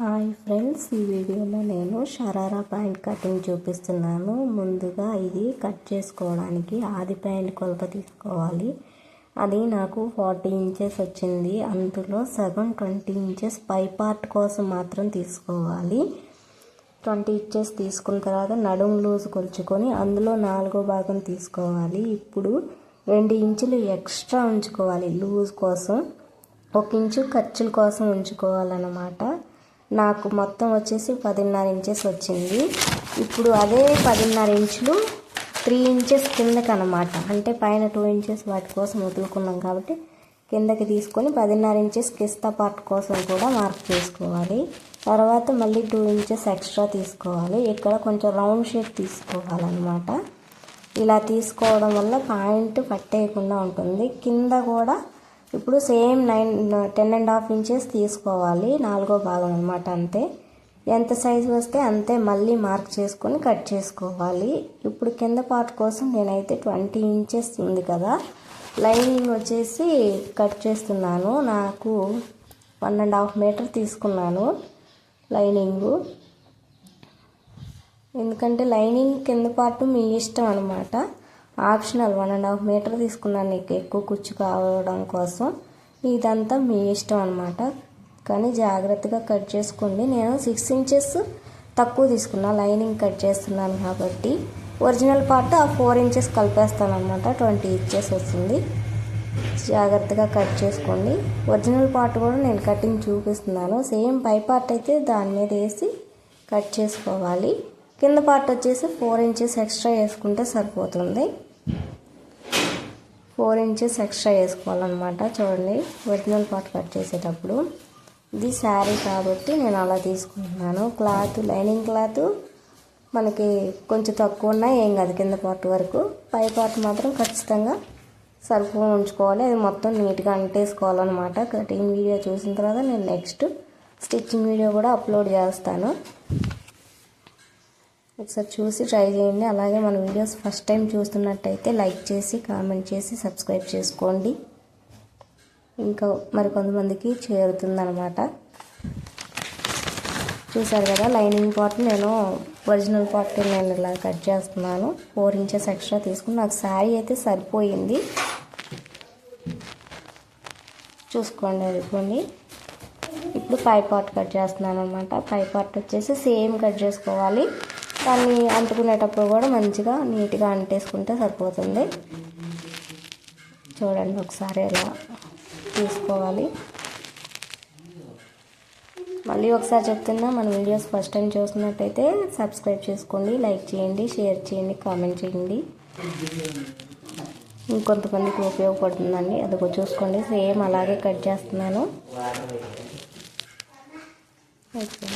Hi friends ఈ వీడియోలో నేను షరారా ప్యాంట్ కటింగ్ చూపిస్తున్నాను. ముందుగా ఇది కట్ చేసుకోవడానికి ఆది ప్యాంట్ కొలత తీసుకోవాలి. అది నాకు ఫార్టీ ఇంచెస్ వచ్చింది. అందులో సగం ట్వంటీ ఇంచెస్ పై పార్ట్ కోసం మాత్రం తీసుకోవాలి. ట్వంటీ ఇంచెస్ తీసుకున్న తర్వాత నడుము లూజ్ కొలుచుకొని అందులో నాలుగో భాగం తీసుకోవాలి. ఇప్పుడు రెండు ఇంచులు ఎక్స్ట్రా ఉంచుకోవాలి లూజ్ కోసం. ఒక ఇంచు ఖర్చుల కోసం ఉంచుకోవాలన్నమాట. నాకు మొత్తం వచ్చేసి పదిన్నర ఇంచెస్ వచ్చింది. ఇప్పుడు అదే పదిన్నర ఇంచులు త్రీ ఇంచెస్ కిందకి అనమాట అంటే పైన టూ ఇంచెస్ వాటి కోసం వదులుకున్నాం కాబట్టి కిందకి తీసుకొని పదిన్నర ఇంచెస్ కిస్తా పార్ట్ కోసం కూడా మార్క్ చేసుకోవాలి. తర్వాత మళ్ళీ టూ ఇంచెస్ ఎక్స్ట్రా తీసుకోవాలి. ఇక్కడ కొంచెం రౌండ్ షేప్ తీసుకోవాలన్నమాట. ఇలా తీసుకోవడం వల్ల పాయింట్ పట్టేయకుండా ఉంటుంది. కింద కూడా ఇప్పుడు same nine ten and half inches తీసుకోవాలి నాలుగో భాగం అనమాట అంతే. ఎంత సైజు వస్తే అంతే మళ్ళీ మార్క్ చేసుకొని కట్ చేసుకోవాలి. ఇప్పుడు కింద పార్ట్ కోసం నేనైతే ట్వంటీ ఇంచెస్ ఉంది కదా లైనింగ్ వచ్చేసి కట్ చేస్తున్నాను. నాకు వన్ అండ్ హాఫ్ మీటర్ తీసుకున్నాను లైనింగు. ఎందుకంటే లైనింగ్ కింద పార్ట్ మీ ఇష్టం అనమాట optional one and half metre తీసుకున్నాను నీకు ఎక్కువ కుచ్చు కావడం కోసం. ఇదంతా మీ ఇష్టం అనమాట కానీ జాగ్రత్తగా కట్ చేసుకోండి. నేను సిక్స్ ఇంచెస్ తక్కువ తీసుకున్నా లైనింగ్ కట్ చేస్తున్నాను కాబట్టి. ఒరిజినల్ పార్ట్ ఆ ఫోర్ ఇంచెస్ కలిపేస్తాను అనమాట ట్వంటీ ఇంచెస్ వస్తుంది జాగ్రత్తగా కట్ చేసుకోండి. ఒరిజినల్ పార్ట్ కూడా నేను కటింగ్ చూపిస్తున్నాను. సేమ్ పై పార్ట్ అయితే దాని మీద వేసి కట్ చేసుకోవాలి. కింద పార్ట్ వచ్చేసి ఫోర్ ఇంచెస్ ఎక్స్ట్రా వేసుకుంటే సరిపోతుంది. ఫోర్ ఇంచెస్ ఎక్స్ట్రా వేసుకోవాలన్నమాట. చూడండి ఒరిజినల్ పార్ట్ కట్ చేసేటప్పుడు. ఇది శారీ కాబట్టి నేను అలా తీసుకుంటున్నాను. క్లాత్ లైనింగ్ క్లాత్ మనకి కొంచెం తక్కువ ఉన్నా ఏం కాదు కింద పార్ట్ వరకు. పై పార్ట్ మాత్రం ఖచ్చితంగా సరుకు ఉంచుకోవాలి. అది మొత్తం నీట్గా అంటేసుకోవాలన్నమాట. కటింగ్ వీడియో చూసిన తర్వాత నేను నెక్స్ట్ స్టిచ్చింగ్ వీడియో కూడా అప్లోడ్ చేస్తాను. ఒకసారి చూసి ట్రై చేయండి. అలాగే మన వీడియోస్ ఫస్ట్ టైం చూస్తున్నట్టయితే లైక్ చేసి కామెంట్ చేసి సబ్స్క్రైబ్ చేసుకోండి. ఇంకా మరి కొంతమందికి చేరుతుందనమాట చూసారు కదా లైనింగ్ పార్ట్ నేను ఒరిజినల్ పార్ట్ నేను ఇలా కట్ చేస్తున్నాను. ఫోర్ ఇంచెస్ ఎక్స్ట్రా తీసుకుని నాకు శారీ అయితే సరిపోయింది. చూసుకోండి అదిగోండి ఇప్పుడు పై పార్ట్ కట్ చేస్తున్నాను అనమాట పై పార్ట్ వచ్చేసి సేమ్ కట్ చేసుకోవాలి. దాన్ని అంటుకునేటప్పుడు కూడా మంచిగా నీట్గా అంటేసుకుంటే సరిపోతుంది. చూడండి ఒకసారి ఎలా తీసుకోవాలి. మళ్ళీ ఒకసారి చెప్తున్నా మన వీడియోస్ ఫస్ట్ టైం చూస్తున్నట్టయితే సబ్స్క్రైబ్ చేసుకోండి లైక్ చేయండి షేర్ చేయండి కామెంట్ చేయండి. ఇంకొంతమందికి ఉపయోగపడుతుందండి. అదిగో చూసుకోండి సేమ్ అలాగే కట్ చేస్తున్నాను. ఓకే